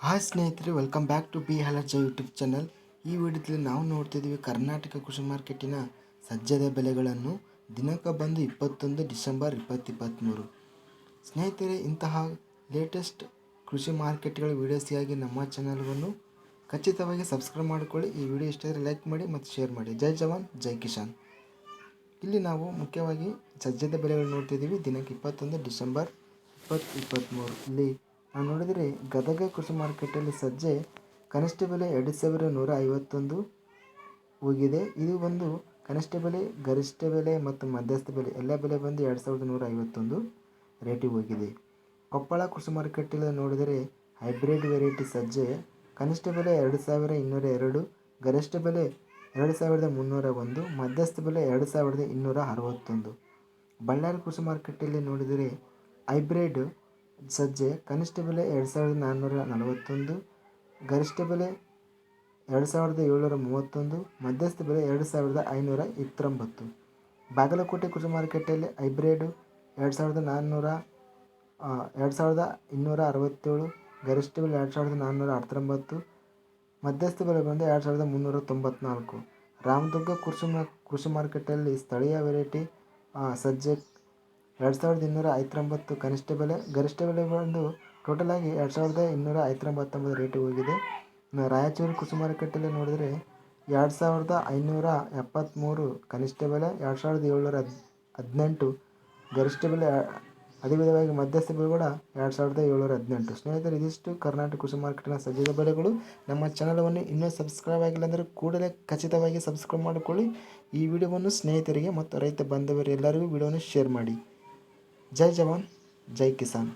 Hi ಸ್ನೇಹಿತರೆ welcome back to B ಹಲರ್ಜ YouTube channel ಈ ವಿಡಿಯೋದಲ್ಲಿ ನಾವು ನೋಡ್ತಿದ್ದೀವಿ ಕರ್ನಾಟಕ ಕೃಷಿ ಮಾರ್ಕೆಟಿನ ಸಜ್ಜದ ಬೆಲೆಗಳನ್ನು ದಿನಾಂಕ ಬಂದು ಇಪ್ಪತ್ತೊಂದು ಡಿಸೆಂಬರ್ ಇಪ್ಪತ್ತಿಪ್ಪತ್ತ್ಮೂರು ಸ್ನೇಹಿತರೆ, ಇಂತಹ ಲೇಟೆಸ್ಟ್ ಕೃಷಿ ಮಾರ್ಕೆಟ್ಗಳ ವೀಡಿಯೋಸ್ಗಾಗಿ ನಮ್ಮ ಚಾನಲ್ವನ್ನು ಖಚಿತವಾಗಿ ಸಬ್ಸ್ಕ್ರೈಬ್ ಮಾಡಿಕೊಳ್ಳಿ. ಈ ವಿಡಿಯೋ ಇಷ್ಟ ಲೈಕ್ ಮಾಡಿ ಮತ್ತು ಶೇರ್ ಮಾಡಿ. ಜೈ ಜವಾನ್, ಜೈ ಕಿಶಾನ್ ಇಲ್ಲಿ ನಾವು ಮುಖ್ಯವಾಗಿ ಸಜ್ಜದ ಬೆಲೆಗಳು ನೋಡ್ತಿದ್ದೀವಿ ದಿನಕ್ಕೆ ಇಪ್ಪತ್ತೊಂದು ಡಿಸೆಂಬರ್ ಇಪ್ಪತ್ತು ಇಪ್ಪತ್ತ್ಮೂರು ಇಲ್ಲಿ ನಾವು ನೋಡಿದರೆ ಗದಗ ಕೃಷಿ ಮಾರುಕಟ್ಟೆಯಲ್ಲಿ ಸಜ್ಜೆ ಕನಿಷ್ಠ ಬೆಲೆ ಎರಡು ಸಾವಿರ ನೂರ ಐವತ್ತೊಂದು ಹೋಗಿದೆ. ಇದು ಬಂದು ಕನಿಷ್ಠ ಬೆಲೆ, ಗರಿಷ್ಠ ಬೆಲೆ ಮತ್ತು ಮಧ್ಯಸ್ಥ ಬೆಲೆ ಎಲ್ಲ ಬೆಲೆ ಬಂದು ಎರಡು ಸಾವಿರದ ನೂರ ಐವತ್ತೊಂದು ರೇಟಿಗೆ ಹೋಗಿದೆ. ಕೊಪ್ಪಳ ಕೃಷಿ ಮಾರುಕಟ್ಟೆಯಲ್ಲಿ ನೋಡಿದರೆ ಹೈಬ್ರಿಡ್ ವೆರೈಟಿ ಸಜ್ಜೆ ಕನಿಷ್ಠ ಬೆಲೆ ಎರಡು ಸಾವಿರ ಇನ್ನೂರ ಎರಡು, ಗರಿಷ್ಠ ಬೆಲೆ ಎರಡು ಸಾವಿರದ ಮುನ್ನೂರ ಒಂದು, ಮಧ್ಯಸ್ಥ ಬೆಲೆ ಎರಡು ಸಾವಿರದ ಇನ್ನೂರ ಅರವತ್ತೊಂದು. ಬಳ್ಳಾರಿ ಕೃಷಿ ಮಾರುಕಟ್ಟೆಯಲ್ಲಿ ನೋಡಿದರೆ ಹೈಬ್ರಿಡ್ ಸಜ್ಜೆ ಕನಿಷ್ಠ ಬೆಲೆ ಎರಡು ಸಾವಿರದ ನಾನ್ನೂರ ನಲವತ್ತೊಂದು, ಗರಿಷ್ಠ ಬೆಲೆ ಎರಡು ಸಾವಿರದ ಏಳ್ನೂರ ಮೂವತ್ತೊಂದು, ಮಧ್ಯಸ್ಥ ಬೆಲೆ ಎರಡು ಸಾವಿರದ ಐನೂರ ಇಪ್ಪತ್ತೊಂಬತ್ತು. ಬಾಗಲಕೋಟೆ ಕೃಷಿ ಮಾರುಕಟ್ಟೆಯಲ್ಲಿ ಹೈಬ್ರಿಡ್ ಎರಡು ಸಾವಿರದ ನಾನ್ನೂರ ಎರಡು ಸಾವಿರದ ಇನ್ನೂರ ಅರವತ್ತೇಳು, ಗರಿಷ್ಠ ಬೆಲೆ ಎರಡು ಸಾವಿರದ ನಾನ್ನೂರ ಹತ್ತೊಂಬತ್ತು ಮಧ್ಯಸ್ಥ ಬೆಲೆ ಬಂದು ಎರಡು ಸಾವಿರದ ಮುನ್ನೂರ ತೊಂಬತ್ನಾಲ್ಕು. ರಾಮದುರ್ಗ ಕೃಷಿ ಮಾ, ಕೃಷಿ ಮಾರುಕಟ್ಟೆಯಲ್ಲಿ ಸ್ಥಳೀಯ ವೆರೈಟಿ ಸಜ್ಜೆ ಎರಡು ಸಾವಿರದ ಇನ್ನೂರ ಐವತ್ತೊಂಬತ್ತು ಕನಿಷ್ಠ ಬೆಲೆ, ಗರಿಷ್ಠ ಬೆಲೆ ಬಂದು ಟೋಟಲ್ ಆಗಿ ಎರಡು ಸಾವಿರದ ಇನ್ನೂರ ಐವತ್ತೊಂಬತ್ತೊಂಬತ್ತು ರೇಟಿಗೆ ಹೋಗಿದೆ. ರಾಯಚೂರು ಕೃಷಿ ಮಾರುಕಟ್ಟೆಯಲ್ಲಿ ನೋಡಿದರೆ ಎರಡು ಸಾವಿರದ ಐನೂರ ಎಪ್ಪತ್ತ್ಮೂರು ಕನಿಷ್ಠ ಬೆಲೆ, ಎರಡು ಸಾವಿರದ ಏಳ್ನೂರ ಹದ್, ಹದಿನೆಂಟು ಗರಿಷ್ಠ ಬೆಲೆ ಅದೇ ವಿಧವಾಗಿ ಮಧ್ಯಸ್ಥ ಬೆಲೆ ಕೂಡ ಎರಡು ಸಾವಿರದ ಏಳ್ನೂರ ಹದಿನೆಂಟು. ಸ್ನೇಹಿತರೆ, ಇದಿಷ್ಟು ಕರ್ನಾಟಕ ಕೃಷಿ ಮಾರ್ಕೆಟಿನ ಸದ್ಯದ ಬೆಲೆಗಳು ನಮ್ಮ ಚಾನಲವನ್ನು ಇನ್ನೂ ಸಬ್ಸ್ಕ್ರೈಬ್ ಆಗಿಲ್ಲ ಅಂದರೆ ಕೂಡಲೇ ಖಚಿತವಾಗಿ ಸಬ್ಸ್ಕ್ರೈಬ್ ಮಾಡಿಕೊಳ್ಳಿ. ಈ ವಿಡಿಯೋವನ್ನು ಸ್ನೇಹಿತರಿಗೆ ಮತ್ತು ರೈತ ಬಾಂಧವರೆಲ್ಲರಿಗೂ ವಿಡಿಯೋವನ್ನು ಶೇರ್ ಮಾಡಿ. ಜೈ ಜವಾನ್ ಜೈ ಕಿಸಾನ್